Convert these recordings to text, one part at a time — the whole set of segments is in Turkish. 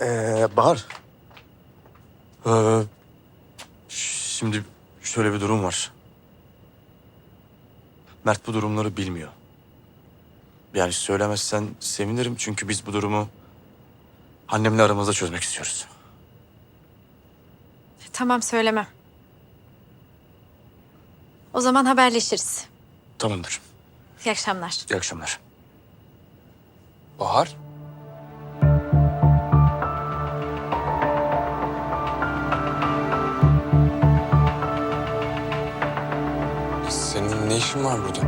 Ee, Bahar. Ee, şimdi şöyle bir durum var. Mert bu durumları bilmiyor. Yani söylemezsen sevinirim çünkü biz bu durumu annemle aramızda çözmek istiyoruz. Tamam söylemem. O zaman haberleşiriz. Tamamdır. İyi akşamlar. İyi akşamlar. Bahar? Senin ne işin var burada?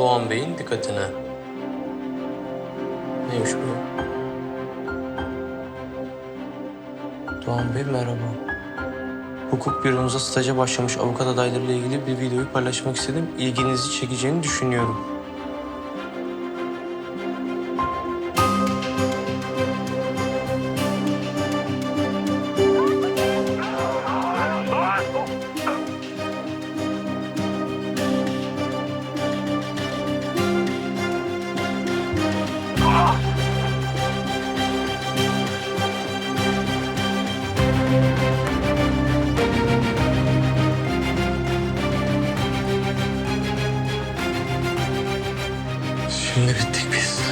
Doğan Bey'in dikkatine. Neymiş bu? Doğan Bey merhaba. Hukuk büromuza staja başlamış avukat adaylarıyla ilgili bir videoyu paylaşmak istedim. İlginizi çekeceğini düşünüyorum. Şimdi bittik biz.